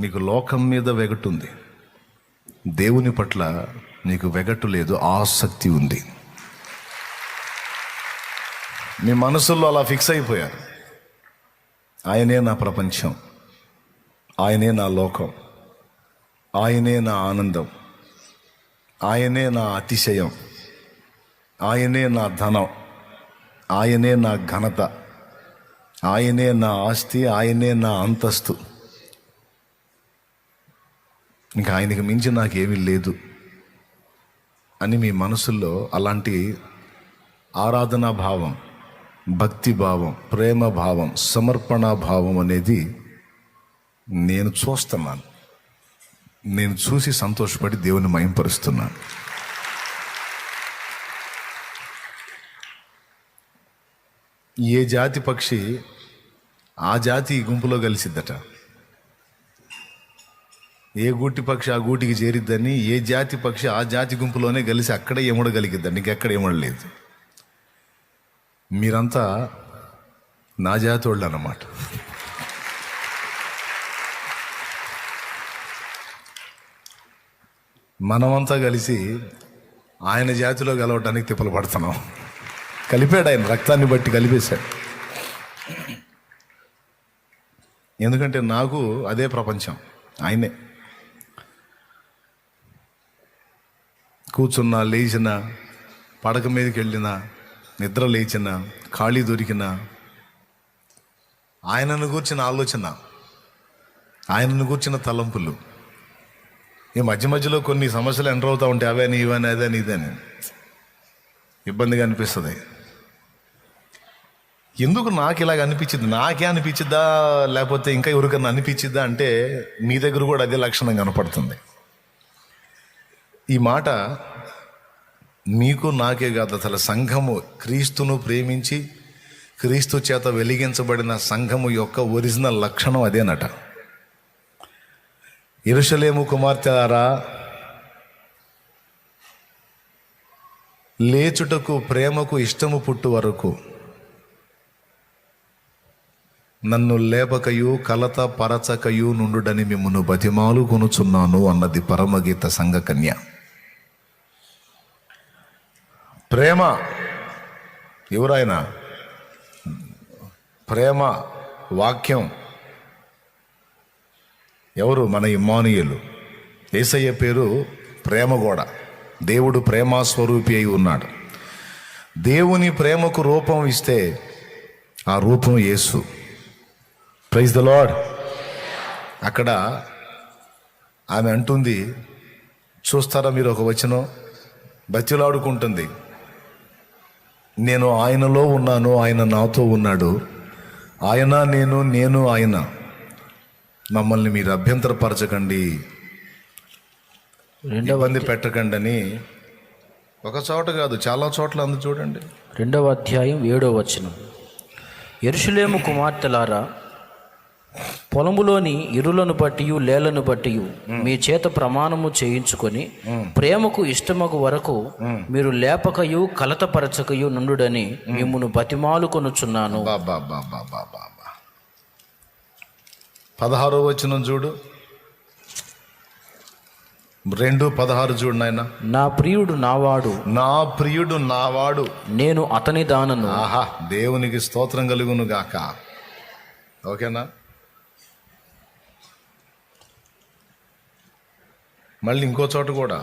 నీకు లోకం మీద వెగటుంది. దేవుని పట్ల నీకు వెగటు లేదు ఆసక్తి ఉంది. మీ మనసుల్లో అలా ఫిక్స్ అయిపోయారు. ఆయనే నా ప్రపంచం. ఆయనే నా లోకం. ఆయనే నా ఆనందం. ఆయనే నా అతిశయం. ఆయనే నా ధనం. ఆయనే నా ఘనత. ఆయనే నా ఆస్తి. ఆయనే నా అంతస్తు. ఇంకా ఆయనకి మించి నాకేమీ లేదు అని మీ మనసుల్లో అలాంటి ఆరాధనా భావం భక్తి భావం ప్రేమ భావం సమర్పణ భావం అనేది నేను చూస్తున్నాను. నేను చూసి సంతోషపడి దేవుని మయంపరుస్తున్నాను ఏ జాతి పక్షి ఆ జాతి గుంపులో కలిసిద్దట? ఏ గూటి పక్షి ఆ గూటికి చేరిద్దని ఏ జాతి పక్షి ఆ జాతి గుంపులోనే కలిసి అక్కడే ఎముడగలిగిద్దని ఇంకెక్కడ ఎముడలేదు. మీరంతా నా జాతి వాళ్ళు అన్నమాట మనమంతా కలిసి ఆయన జాతిలో కలవడానికి తిప్పలు పడుతున్నాం. కలిపాడు ఆయన రక్తాన్ని బట్టి కలిపేశాడు. ఎందుకంటే నాకు అదే ప్రపంచం ఆయనే. కూర్చున్నా లేచిన పడక మీదకి వెళ్ళిన నిద్ర లేచిన ఖాళీ దొరికిన ఆయనను కూర్చిన ఆలోచన ఆయనను కూర్చిన తలంపులు. ఈ మధ్య మధ్యలో కొన్ని సమస్యలు ఎంటర్ అవుతూ ఉంటాయి అవని ఇవని అదని ఇదని ఇబ్బందిగా అనిపిస్తుంది. ఎందుకు నాకు ఇలాగ అనిపించింది నాకే అనిపించిద్దా లేకపోతే ఇంకా ఎవరికన్నా అనిపించిద్దా అంటే మీ దగ్గర కూడా అదే లక్షణం కనపడుతుంది. ఈ మాట మీకు నాకే కాదు. అసలు సంఘము క్రీస్తును ప్రేమించి క్రీస్తు చేత వెలిగించబడిన సంఘము యొక్క ఒరిజినల్ లక్షణం అదేనట. ఇరుషలేము కుమార్తెరా లేచుటకు ప్రేమకు ఇష్టము పుట్టు వరకు నన్ను లేపకయు కలత పరచకయు నుండుడని మిమ్మను బతిమాలు కొనుచున్నాను అన్నది పరమగీత సంఘకన్య. ప్రేమ. ఎవరాయన? ప్రేమ వాక్యం. ఎవరు? మన ఇమ్మానుయేలు. ఏసయ్య పేరు ప్రేమ గోడ దేవుడు ప్రేమస్వరూపి అయి ఉన్నాడు. దేవుని ప్రేమకు రూపం ఇస్తే ఆ రూపం యేసు. ప్రైజ్ ద లాడ్ అక్కడ ఆమె అంటుంది చూస్తారా మీరు ఒక వచనం? బతిలాడుకుంటుంది. నేను ఆయనలో ఉన్నాను ఆయన నాతో ఉన్నాడు. ఆయన నేను నేను ఆయన. మమ్మల్ని మీరు అభ్యంతరపరచకండి. రెండవ ఇబ్బంది పెట్టకండి అని ఒక చోట కాదు చాలా చోట్ల అందు చూడండి. రెండవ అధ్యాయం ఏడో వచనం. ఎరుషులేము కుమార్తెలారా పొలములోని ఇరులను బట్టి లేలను బట్టి మీ చేత ప్రమాణము చేయించుకొని ప్రేమకు ఇష్టమగు వరకు మీరు లేపకయు కలతపరచకయు నుండుడని మిమ్మును బతిమాలు కొనుచున్నాను. బాబా బాబా బాబా పదహారో వచనం చూడు. రెండు పదహారు చూడు నాయన. నా ప్రియుడు నావాడు. నా ప్రియుడు నావాడు. నేను అతని దానను. ఆహా దేవునికి స్తోత్రం కలుగును గాక ఓకేనా? మళ్ళీ ఇంకో చోట కూడా.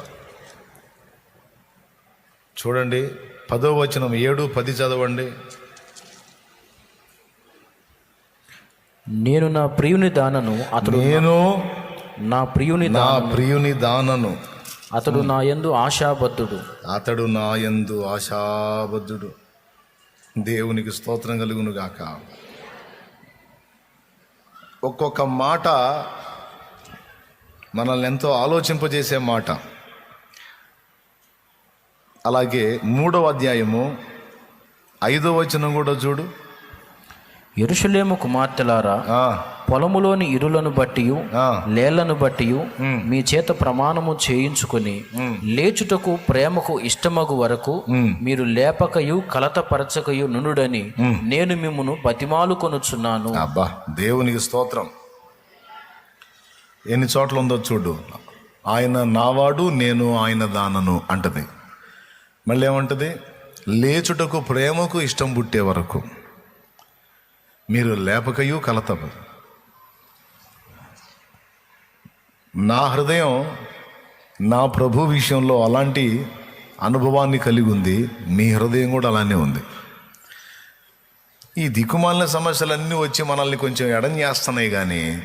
చూడండి పదో వచనం ఏడు పది చదవండి. నేను నా ప్రియుని దానను అతడు నేను నా ప్రియుని నా ప్రియుని దానను. అతడు నా యందు ఆశాబద్ధుడు. అతడు నా యందు ఆశాబద్ధుడు. దేవునికి స్తోత్రం కలుగును గాక ఒక్కొక్క మాట మనల్ని ఎంతో ఆలోచింపజేసే మాట. అలాగే మూడవ అధ్యాయము ఐదో వచనం కూడా చూడు. ఎరుషలేము కుమార్తెలారా పొలములోని ఇరులను బట్టి లేళ్ళను బట్టి మీ చేత ప్రమాణము చేయించుకుని లేచుటకు ప్రేమకు ఇష్టమగు వరకు మీరు లేపకయు కలతపరచకయు నుండుడని నేను మిమ్మును బతిమాలు కొనుచున్నాను అబ్బా దేవునికి స్తోత్రం. ఎన్ని చోట్ల ఉందో చూడు. ఆయన నావాడు నేను ఆయన దానను అంటది. మళ్ళీ ఏమంటది లేచుటకు ప్రేమకు ఇష్టం పుట్టే వరకు. మీరు లేపకయు కలతము. నా హృదయం నా ప్రభు విషయంలో అలాంటి అనుభవాన్ని కలిగి ఉంది మీ హృదయం కూడా అలానే ఉంది. ఈ దిక్కుమాలిన సమస్యలన్నీ వచ్చి మనల్ని కొంచెం ఎడం చేస్తున్నాయి కానీ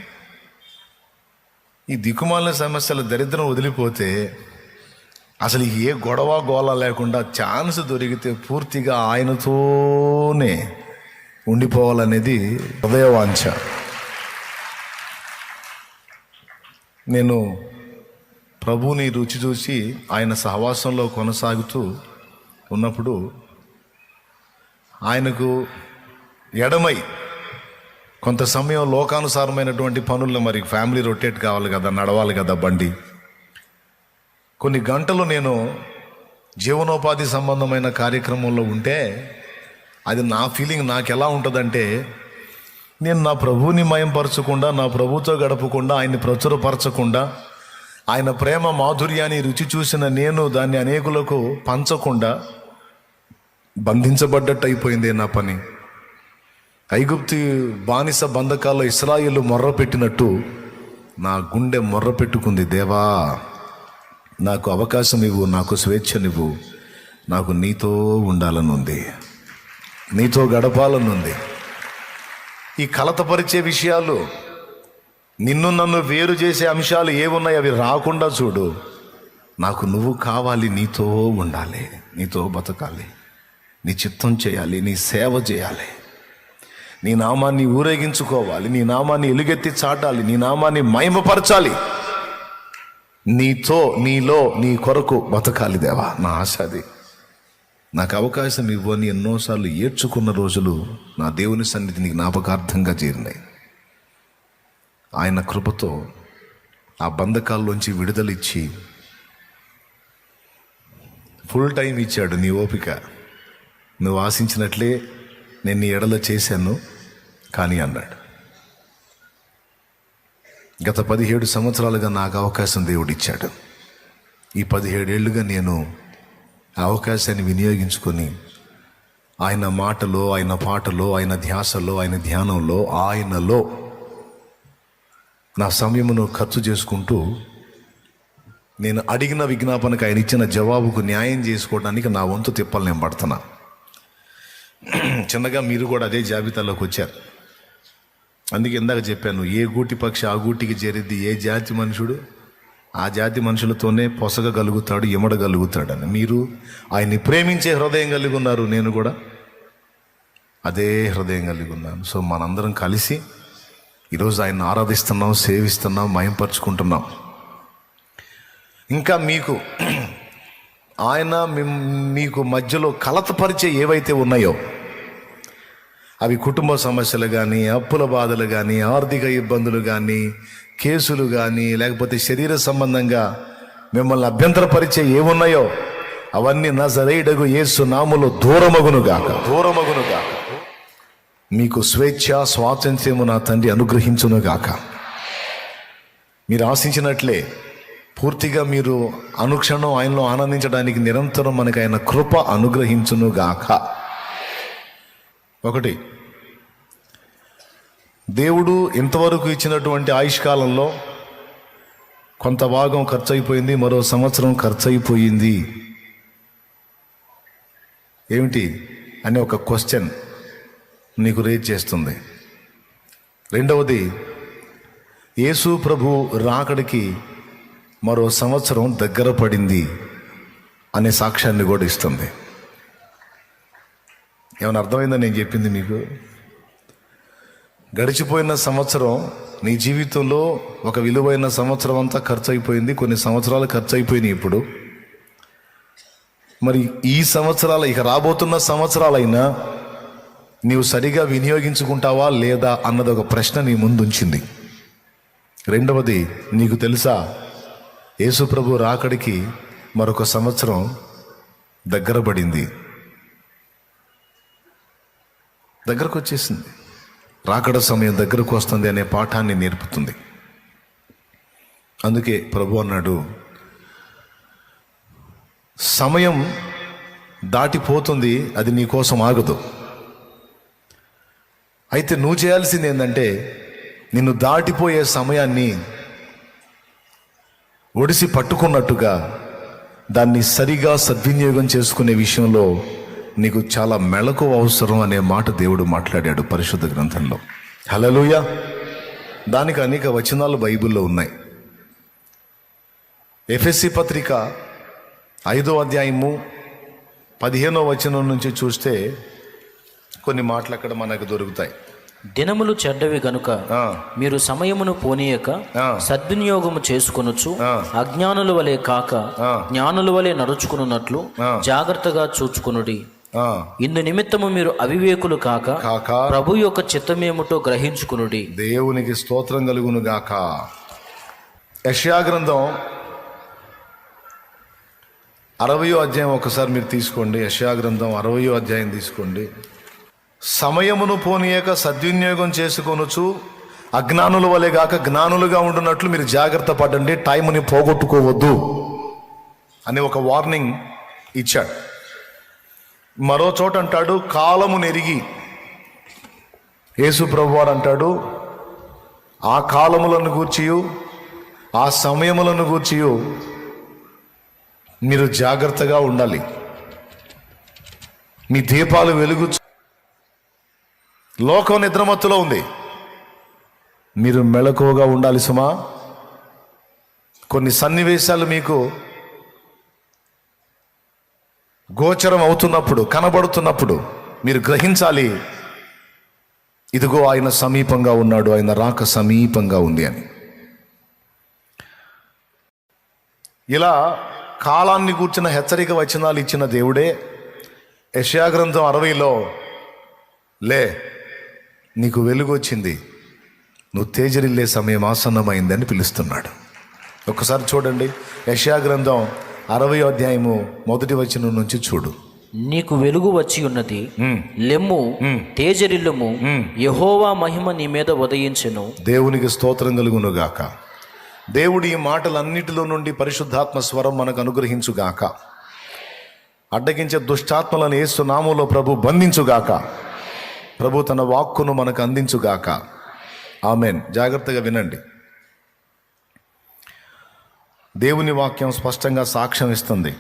ఈ దిక్కుమాలిన సమస్యల దరిద్రం వదిలిపోతే అసలు ఏ గొడవ గోళ లేకుండా ఛాన్స్ దొరికితే పూర్తిగా ఆయనతోనే ఉండిపోవాలనేది హృదయవాంఛ. నేను ప్రభువుని రుచి చూసి ఆయన సహవాసంలో కొనసాగుతూ ఉన్నప్పుడు ఆయనకు ఎడమై కొంత సమయం లోకానుసారమైనటువంటి పనుల్లో మరి ఫ్యామిలీ రొటేట్ కావాలి కదా నడవాలి కదా బండి. కొన్ని గంటలు నేను జీవనోపాధి సంబంధమైన కార్యక్రమంలో ఉంటే అది నా ఫీలింగ్ నాకు ఎలా ఉంటుందంటే నేను నా ప్రభువుని మయంపరచకుండా నా ప్రభుతో గడపకుండా ఆయన్ని ప్రచురపరచకుండా ఆయన ప్రేమ మాధుర్యాన్ని రుచి చూసిన నేను దాన్ని అనేకులకు పంచకుండా బంధించబడ్డట్టు అయిపోయింది నా పని. ఐగుప్తి బానిస బంధకాల్లో ఇస్రాయిల్ మొర్ర పెట్టినట్టు నా గుండె మొర్ర పెట్టుకుంది దేవా. నాకు అవకాశం ఇవ్వు నాకు స్వేచ్ఛనివ్వు. నాకు నీతో ఉండాలనుంది. నీతో గడపాలనుంది. ఈ కలతపరిచే విషయాలు నిన్ను నన్ను వేరు చేసే అంశాలు ఏమున్నాయి అవి రాకుండా చూడు. నాకు నువ్వు కావాలి నీతో ఉండాలి నీతో బతకాలి. నీ చిత్తం చేయాలి నీ సేవ చేయాలి. నీ నామాన్ని ఊరేగించుకోవాలి నీ నామాన్ని ఎలుగెత్తి చాటాలి నీ నామాన్ని మహిమపరచాలి. నీతో నీలో నీ కొరకు బతకాలి దేవా నా ఆశ అది. నాకు అవకాశం ఇవ్వని ఎన్నోసార్లు ఏడ్చుకున్న రోజులు నా దేవుని సన్నిధిని జ్ఞాపకార్థంగా చేరినాయి. ఆయన కృపతో ఆ బంధకాల్లోంచి విడుదలిచ్చి ఫుల్ టైం ఇచ్చాడు నీ ఓపిక. నువ్వు ఆశించినట్లే నేను నీ ఎడల చేశాను కానీ అన్నాడు. గత పదిహేడు సంవత్సరాలుగా నాకు అవకాశం దేవుడిచ్చాడు. ఈ పదిహేడేళ్ళుగా నేను ఆ అవకాశాన్ని వినియోగించుకొని ఆయన మాటలో ఆయన పాటలో ఆయన ధ్యాసలో ఆయన ధ్యానంలో ఆయనలో నా సమయమును ఖర్చు చేసుకుంటూ నేను అడిగిన విజ్ఞాపనకు ఆయన ఇచ్చిన జవాబుకు న్యాయం చేసుకోవడానికి నా వంతు తిప్పలు నేను పడుతున్నాను చిన్నగా మీరు కూడా అదే జాబితాలోకి వచ్చారు. అందుకే ఇందాక చెప్పాను ఏ గూటి పక్షి ఆ గూటికి చేరిద్ది ఏ జాతి మనుషుడు ఆ జాతి మనుషులతోనే పొసగగలుగుతాడు ఇమడగలుగుతాడని మీరు ఆయన్ని ప్రేమించే హృదయం కలిగి ఉన్నారు నేను కూడా అదే హృదయం కలిగి ఉన్నాను. సో మనందరం కలిసి ఈరోజు ఆయన ఆరాధిస్తున్నాం సేవిస్తున్నాం మయంపరుచుకుంటున్నాం. ఇంకా మీకు ఆయన మీకు మధ్యలో కలతపరిచే ఏవైతే ఉన్నాయో అవి కుటుంబ సమస్యలు కానీ అప్పుల బాధలు కానీ ఆర్థిక ఇబ్బందులు కానీ కేసులు కానీ లేకపోతే శరీర సంబంధంగా మిమ్మల్ని అభ్యంతరపరిచే ఏమున్నాయో అవన్నీ నజరేయుడగు యేసు నాములో దూరమగునుగాక దూరమగునుగాక మీకు స్వేచ్ఛ స్వాతంత్ర్యము నా తండ్రి అనుగ్రహించునుగాక మీరు ఆశించినట్లే పూర్తిగా మీరు అనుక్షణం ఆయనలో ఆనందించడానికి నిరంతరం మనకు ఆయన కృప అనుగ్రహించునుగాక ఒకటి దేవుడు ఇంతవరకు ఇచ్చినటువంటి ఆయుష్కాలంలో కొంత భాగం ఖర్చు అయిపోయింది మరో సంవత్సరం ఖర్చు అయిపోయింది ఏమిటి అనే ఒక క్వశ్చన్ నీకు రేజ్ చేస్తుంది. రెండవది యేసు ప్రభు రాకడికి మరో సంవత్సరం దగ్గర పడింది అనే సాక్ష్యాన్ని కూడా ఇస్తుంది. ఏమైనా అర్థమైందా నేను చెప్పింది మీకు? గడిచిపోయిన సంవత్సరం నీ జీవితంలో ఒక విలువైన సంవత్సరం అంతా ఖర్చు అయిపోయింది కొన్ని సంవత్సరాలు ఖర్చు అయిపోయినాయి ఇప్పుడు. మరి ఈ సంవత్సరాల ఇక రాబోతున్న సంవత్సరాలైనా నీవు సరిగా వినియోగించుకుంటావా లేదా అన్నది ఒక ప్రశ్న నీ ముందుంచింది. రెండవది నీకు తెలుసా? యేసుప్రభు రాకడికి మరొక సంవత్సరం దగ్గర పడింది దగ్గరకు వచ్చేసింది రాకడ సమయం దగ్గరకు వస్తుంది అనే పాఠాన్ని నేర్పుతుంది. అందుకే ప్రభు అన్నాడు సమయం దాటిపోతుంది అది నీ కోసం ఆగదు. అయితే నువ్వు చేయాల్సింది ఏంటంటే నిన్ను దాటిపోయే సమయాన్ని ఒడిసి పట్టుకున్నట్టుగా దాన్ని సరిగా సద్వినియోగం చేసుకునే విషయంలో నీకు చాలా మెళకు అవసరం అనే మాట దేవుడు మాట్లాడాడు పరిశుద్ధ గ్రంథంలో. హలలుయ దానికి అనేక వచనాలు బైబిల్లో ఉన్నాయి. ఎఫ్ఎస్సి పత్రిక ఐదో అధ్యాయము పదిహేనో వచనం నుంచి చూస్తే కొన్ని మాటలు అక్కడ మనకు దొరుకుతాయి. దినములు చెడ్డవి గనుక మీరు సమయమును పోనీయక. సద్వినియోగము చేసుకొనొచ్చు. అజ్ఞానుల వలె కాక. జ్ఞానుల వలె నడుచుకున్నట్లు. జాగ్రత్తగా చూచుకునుడి ఇందు నిమిత్తము మీరు అవివేకులు కాక కాక ప్రభు యొక్క చిత్తమేమిటో గ్రహించుకునుడి దేవునికి స్తోత్రం కలుగును గాక యష్యా గ్రంథం అరవయో అధ్యాయం ఒకసారి మీరు తీసుకోండి యష్యా గ్రంథం అరవయో అధ్యాయం తీసుకోండి సమయమును పోనీయక సద్వినియోగం చేసుకొనుచు అజ్ఞానుల వలె కాక జ్ఞానులుగా ఉండునట్లు మీరు జాగ్రత్త పడండి టైంని పోగొట్టుకోవద్దు అని ఒక వార్నింగ్ ఇచ్చాడు. మరో చోట అంటాడు కాలము నెరిగి. యేసు ప్రభువారు అంటాడు ఆ కాలములను గూర్చియు ఆ సమయములను గూర్చియు మీరు జాగ్రత్తగా ఉండాలి. మీ దీపాలు వెలుగు లోకం నిద్రమత్తులో ఉంది. మీరు మెళకువగా ఉండాలి సుమా. కొన్ని సన్నివేశాలు మీకు గోచరం అవుతున్నప్పుడు కనబడుతున్నప్పుడు మీరు గ్రహించాలి. ఇదిగో ఆయన సమీపంగా ఉన్నాడు ఆయన రాక సమీపంగా ఉంది అని. ఇలా కాలాన్ని కూర్చిన హెచ్చరిక వచనాలు ఇచ్చిన దేవుడే యశాగ్రంథం అరవైలో లే నీకు వెలుగు వచ్చింది నువ్వు తేజరిల్లే సమయం ఆసన్నమైంది అని పిలుస్తున్నాడు. ఒకసారి చూడండి యశాగ్రంథం అరవై అధ్యాయము మొదటి వచనం నుంచి చూడు. నీకు వెలుగు వచ్చి ఉన్నది. లెమ్ము తేజరిల్లుము. యహోవా మహిమ నీ మీద ఉదయించెను. దేవునికి స్తోత్రం కలుగునుగాక దేవుడు ఈ మాటలన్నిటిలో నుండి పరిశుద్ధాత్మ స్వరం మనకు అనుగ్రహించుగాక అడ్డగించే దుష్టాత్మలను ఏసు నామంలో ప్రభు బంధించుగాక ప్రభు తన వాక్కును మనకు అందించుగాక. ఆమెన్. జాగ్రత్తగా వినండి. దేవుని వాక్యం స్పష్టంగా సాక్ష్యం ఇస్తుంది.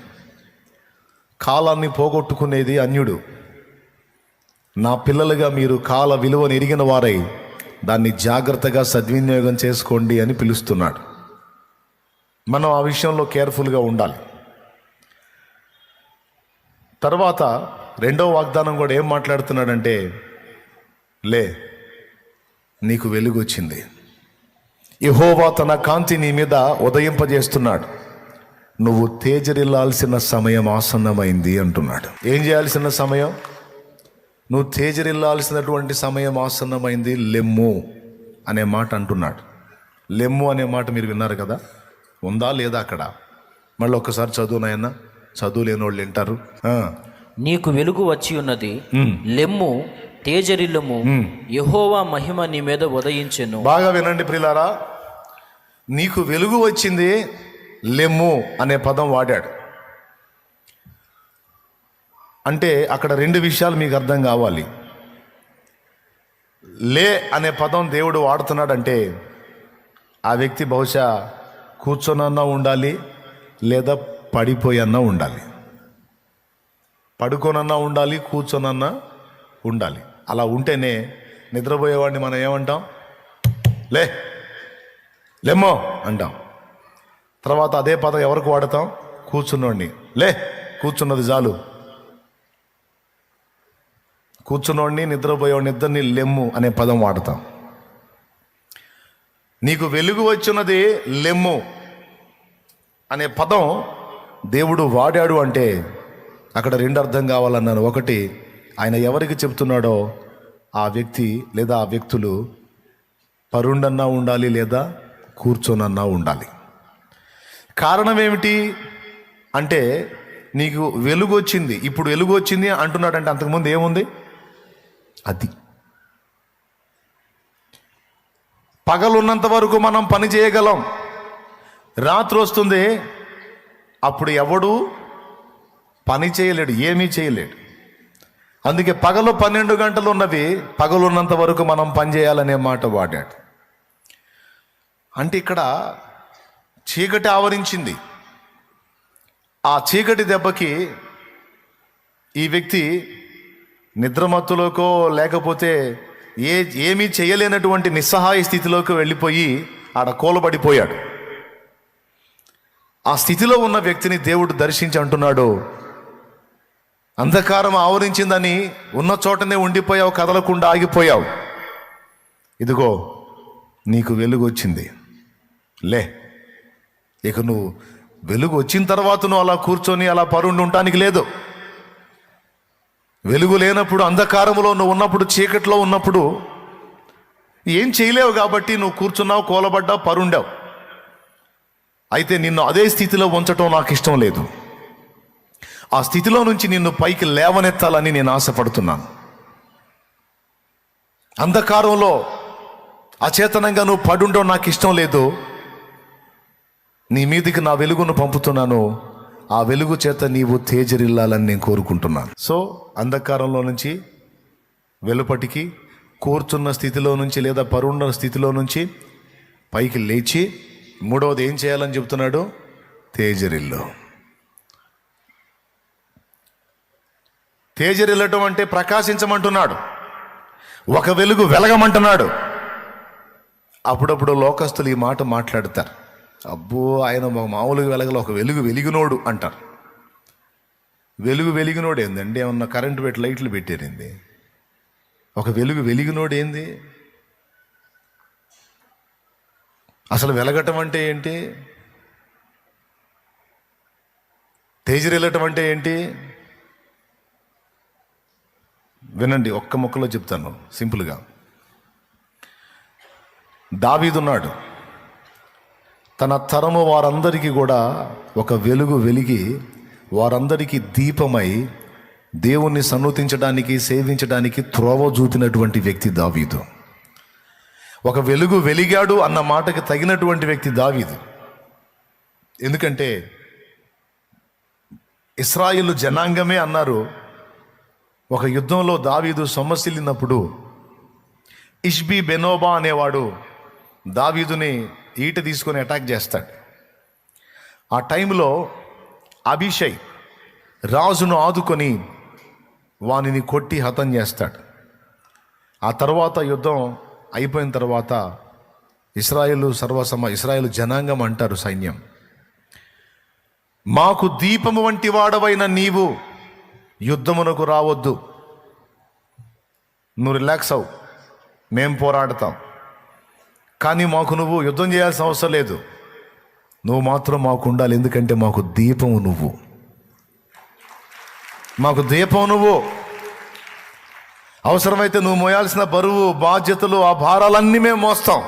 కాలాన్ని పోగొట్టుకునేది అన్యుడు. నా పిల్లలుగా మీరు కాల విలువను ఎరిగిన వారై దాన్ని జాగ్రత్తగా సద్వినియోగం చేసుకోండి అని పిలుస్తున్నాడు. మనం ఆ విషయంలో కేర్ఫుల్గా ఉండాలి. తర్వాత రెండవ వాగ్దానం కూడా ఏం మాట్లాడుతున్నాడంటే లే నీకు వెలుగు వచ్చింది యహోవా తన కాంతి నీ మీద ఉదయింపజేస్తున్నాడు. నువ్వు తేజరిల్లాల్సిన సమయం ఆసన్నమైంది అంటున్నాడు. ఏం చేయాల్సిన సమయం? నువ్వు తేజరిల్లాల్సినటువంటి సమయం ఆసన్నమైంది లెమ్ము అనే మాట అంటున్నాడు. లెమ్ము అనే మాట మీరు విన్నారు కదా? ఉందా లేదా అక్కడ? మళ్ళీ ఒక్కసారి చదువు నాయన్న చదువు లేని వాళ్ళు వింటారు నీకు వెలుగు వచ్చి ఉన్నది లెమ్ము తేజరిల్లుము. యహోవా మహిమ నీ మీద ఉదయించెను. బాగా వినండి ప్రిలారా. నీకు వెలుగు వచ్చింది లెమ్ము అనే పదం వాడాడు. అంటే అక్కడ రెండు విషయాలు మీకు అర్థం కావాలి. లే అనే పదం దేవుడు వాడుతున్నాడంటే ఆ వ్యక్తి బహుశా కూర్చొనన్నా ఉండాలి లేదా పడిపోయన్నా ఉండాలి. పడుకోనన్నా ఉండాలి కూర్చొనన్నా ఉండాలి. అలా ఉంటేనే నిద్రపోయేవాడిని మనం ఏమంటాం? లే లెమ్మో అంటాం. తర్వాత అదే పదం ఎవరికి వాడతాం? కూర్చున్నోడిని. లే కూర్చున్నది చాలు. కూర్చున్నోడిని నిద్రపోయేవాడిని ఇద్దరిని లెమ్ము అనే పదం వాడతాం. నీకు వెలుగు వచ్చినది లెమ్ము అనే పదం దేవుడు వాడాడు అంటే అక్కడ రెండు అర్థం కావాలన్నాను. ఒకటి ఆయన ఎవరికి చెప్తున్నాడో ఆ వ్యక్తి లేదా ఆ వ్యక్తులు పరుండన్నా ఉండాలి లేదా కూర్చొనన్నా ఉండాలి. కారణం ఏమిటి? అంటే నీకు వెలుగు వచ్చింది ఇప్పుడు వెలుగు వచ్చింది అంటున్నాడంటే అంతకుముందు ఏముంది? అది. పగలున్నంత వరకు మనం పని చేయగలం. రాత్రి వస్తుంది అప్పుడు ఎవడు పని చేయలేడు ఏమీ చేయలేడు. అందుకే పగలు పన్నెండు గంటలు ఉన్నవి పగలున్నంత వరకు మనం పని చేయాలనే మాట వాడాడు. అంటే ఇక్కడ చీకటి ఆవరించింది. ఆ చీకటి దెబ్బకి ఈ వ్యక్తి నిద్రమత్తులోకో లేకపోతే ఏ ఏమీ చేయలేనటువంటి నిస్సహాయ స్థితిలోకి వెళ్ళిపోయి ఆడ కూలబడిపోయాడు. ఆ స్థితిలో ఉన్న వ్యక్తిని దేవుడు దర్శించి అంటున్నాడు అంధకారం ఆవరించిందని ఉన్న చోటనే ఉండిపోయావు కదలకుండా ఆగిపోయావు. ఇదిగో నీకు వెలుగు వచ్చింది. లే ఇక నువ్వు వెలుగు వచ్చిన తర్వాత నువ్వు అలా కూర్చొని అలా పరుండి ఉండటానికి లేదు. వెలుగు లేనప్పుడు అంధకారములో నువ్వు ఉన్నప్పుడు చీకట్లో ఉన్నప్పుడు ఏం చేయలేవు కాబట్టి నువ్వు కూర్చున్నావు కోలబడ్డావు పరుండావు. అయితే నిన్ను అదే స్థితిలో ఉంచటం నాకు ఇష్టం లేదు. ఆ స్థితిలో నుంచి నిన్ను పైకి లేవనెత్తాలని నేను ఆశపడుతున్నాను. అంధకారంలో అచేతనంగా నువ్వు పడుండడం నాకు ఇష్టం లేదు. నీ మీదికి నా వెలుగును పంపుతున్నాను. ఆ వెలుగు చేత నీవు తేజరిల్లాలని నేను కోరుకుంటున్నాను. సో అంధకారంలో నుంచి వెలుపటికి కూర్చున్న స్థితిలో నుంచి లేదా పరుండ స్థితిలో నుంచి పైకి లేచి మూడవది ఏం చేయాలని చెప్తున్నాడు? తేజరిల్లు. తేజరిల్లటం అంటే ప్రకాశించమంటున్నాడు. ఒక వెలుగు వెలగమంటున్నాడు. అప్పుడప్పుడు లోకస్తులు ఈ మాట మాట్లాడతారు. అబ్బో ఆయన మామూలుగా వెలగల ఒక వెలుగు వెలిగినోడు అంటారు. వెలుగు వెలిగినోడు ఏందండి? ఏమన్నా కరెంటు పెట్టి లైట్లు పెట్టారింది ఒక వెలుగు వెలిగినోడు ఏంది? అసలు వెలగటం అంటే ఏంటి? తేజరిల్లటం అంటే ఏంటి? వినండి ఒక్క మొక్కలో చెప్తాను సింపుల్గా. దావీదున్నాడు. తన తరము వారందరికీ కూడా ఒక వెలుగు వెలిగి వారందరికీ దీపమై దేవుణ్ణి సన్నతించడానికి సేవించడానికి త్రోవ చూపినటువంటి వ్యక్తి దావీదు. ఒక వెలుగు వెలిగాడు అన్న మాటకి తగినటువంటి వ్యక్తి దావీదు. ఎందుకంటే ఇస్రాయిల్ జనాంగమే అన్నారు ఒక యుద్ధంలో దావీదు సొమ్మసిల్లినప్పుడు ఇష్బి బెనోబా అనేవాడు దావీదుని ఈట తీసుకొని అటాక్ చేస్తాడు. ఆ టైంలో అభిషయ్ రాజును ఆదుకొని వానిని కొట్టి హతం చేస్తాడు. ఆ తర్వాత యుద్ధం అయిపోయిన తర్వాత ఇస్రాయేలు సర్వసమ ఇస్రాయేల్ జనాంగం అంటారు సైన్యం. మాకు దీపము వంటి వాడవైన నీవు యుద్ధమునకు రావద్దు. నువ్వు రిలాక్స్ అవు. మేము పోరాడతాం. కానీ మాకు నువ్వు యుద్ధం చేయాల్సిన అవసరం లేదు. నువ్వు మాత్రం మాకు ఉండాలి. ఎందుకంటే మాకు దీపము నువ్వు. మాకు దీపం నువ్వు. అవసరమైతే నువ్వు మోయాల్సిన బరువు బాధ్యతలు ఆ భారాలన్నీ మేము మోస్తాం.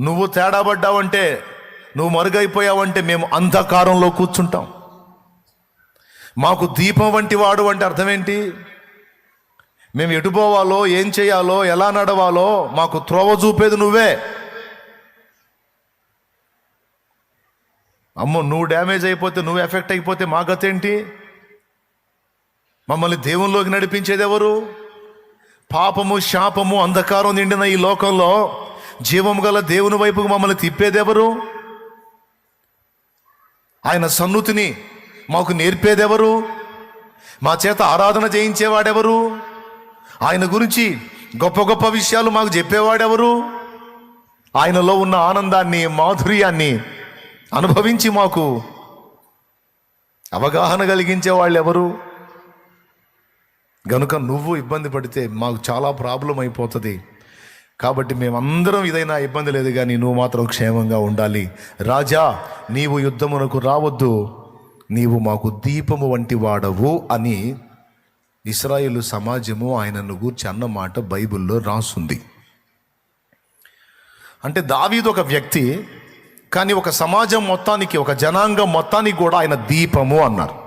నువ్వు తేడా పడ్డావంటే నువ్వు మరుగైపోయావంటే మేము అంధకారంలో కూర్చుంటాం. మాకు దీపం వంటి వాడు అంటే అర్థం ఏంటి మేము ఎటు పోవాలో ఏం చేయాలో ఎలా నడవాలో మాకు త్రోవ చూపేది నువ్వే. అమ్మో నువ్వు డ్యామేజ్ అయిపోతే నువ్వు ఎఫెక్ట్ అయిపోతే మా గత ఏంటి మమ్మల్ని దేవునిలోకి నడిపించేది ఎవరు? పాపము శాపము అంధకారం నిండిన ఈ లోకంలో జీవము గల దేవుని వైపుకు మమ్మల్ని తిప్పేదెవరు ఆయన సన్నుతిని మాకు నేర్పేదెవరు? మా చేత ఆరాధన చేయించేవాడెవరు? ఆయన గురించి గొప్ప గొప్ప విషయాలు మాకు చెప్పేవాడెవరు? ఆయనలో ఉన్న ఆనందాన్ని మాధుర్యాన్ని అనుభవించి మాకు అవగాహన కలిగించే వాళ్ళు ఎవరు గనుక నువ్వు ఇబ్బంది పడితే మాకు చాలా ప్రాబ్లం అయిపోతుంది. కాబట్టి మేమందరం ఇదైనా ఇబ్బంది లేదు కానీ నువ్వు మాత్రం క్షేమంగా ఉండాలి. రాజా నీవు యుద్ధమునకు రావద్దు. నీవు మాకు దీపము వంటి వాడవు అని ఇస్రాయేల్ సమాజము ఆయనను గూర్చి అన్నమాట బైబిల్లో రాసుంది. అంటే దావీదు ఒక వ్యక్తి కానీ ఒక సమాజం మొత్తానికి ఒక జనాంగం మొత్తానికి కూడా ఆయన దీపము అన్నారు.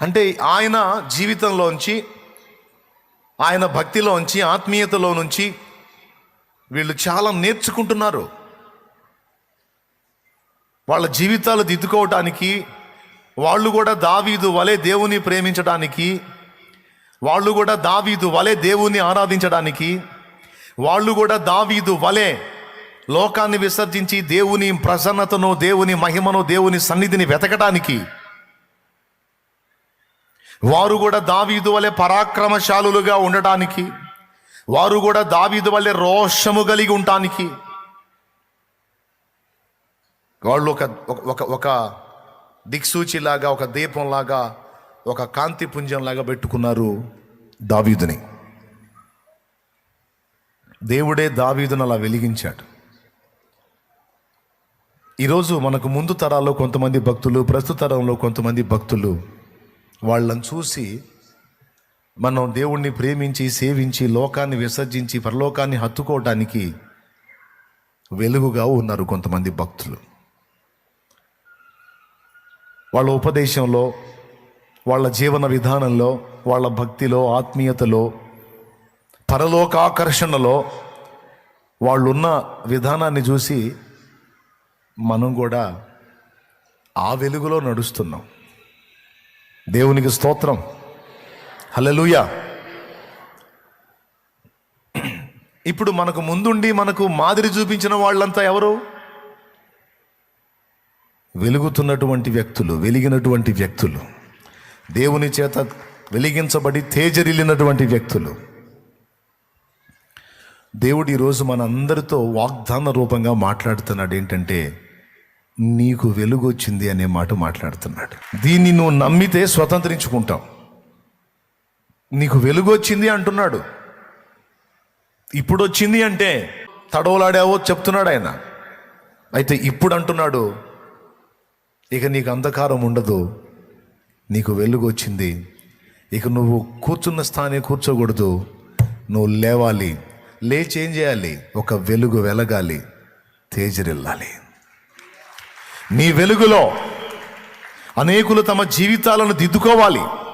అంటే ఆయన జీవితంలోంచి ఆయన భక్తిలోంచి ఆత్మీయతలో నుంచి వీళ్ళు చాలా నేర్చుకుంటున్నారు. వాళ్ళ జీవితాలు దిద్దుకోవటానికి వాళ్ళు కూడా దావీదు వలె దేవుని ప్రేమించడానికి వాళ్ళు కూడా దావీదు వలె దేవుని ఆరాధించడానికి వాళ్ళు కూడా దావీదు వలె లోకాన్ని విసర్జించి దేవుని ప్రసన్నతను దేవుని మహిమను దేవుని సన్నిధిని వెతకడానికి వారు కూడా దావీదు వలె పరాక్రమశాలులుగా ఉండటానికి వారు కూడా దావీదు వలె రోషము కలిగి ఉండటానికి వాళ్ళు ఒక ఒక ఒక దిక్సూచిలాగా ఒక దీపంలాగా ఒక కాంతి పుంజంలాగా పెట్టుకున్నారు దావీదుని. దేవుడే దావీదును అలా వెలిగించాడు. ఈరోజు మనకు ముందు తరాల్లో కొంతమంది భక్తులు ప్రస్తుత తరంలో కొంతమంది భక్తులు వాళ్ళని చూసి మనం దేవుణ్ణి ప్రేమించి సేవించి లోకాన్ని విసర్జించి పరలోకాన్ని హత్తుకోవడానికి వెలుగుగా ఉన్నారు కొంతమంది భక్తులు. వాళ్ళ ఉపదేశంలో వాళ్ళ జీవన విధానంలో వాళ్ళ భక్తిలో ఆత్మీయతలో పరలోకాకర్షణలో వాళ్ళున్న విధానాన్ని చూసి మనం కూడా ఆ వెలుగులో నడుస్తున్నాం. దేవునికి స్తోత్రం. హలలుయ ఇప్పుడు మనకు ముందుండి మనకు మాదిరి చూపించిన వాళ్ళంతా ఎవరు? వెలుగుతున్నటువంటి వ్యక్తులు వెలిగినటువంటి వ్యక్తులు. దేవుని చేత వెలిగించబడి తేజరిల్లినటువంటి వ్యక్తులు. దేవుడు ఈరోజు మనందరితో వాగ్దాన రూపంగా మాట్లాడుతున్నాడు. ఏంటంటే నీకు వెలుగు వచ్చింది అనే మాట మాట్లాడుతున్నాడు. దీన్ని నువ్వు నమ్మితే స్వతంత్రించుకుంటావు. నీకు వెలుగు వచ్చింది అంటున్నాడు. ఇప్పుడు వచ్చింది అంటే తడవలాడావో చెప్తున్నాడు ఆయన. అయితే ఇప్పుడు అంటున్నాడు ఇక నీకు అంధకారం ఉండదు. నీకు వెలుగు వచ్చింది ఇక నువ్వు కూర్చున్న స్థానే కూర్చోకూడదు. నువ్వు లేవాలి. లేచి ఏం చేయాలి? ఒక వెలుగు వెలగాలి. తేజరిల్లాలి. నీ వెలుగులో అనేకులు తమ జీవితాలను దిద్దుకోవాలి.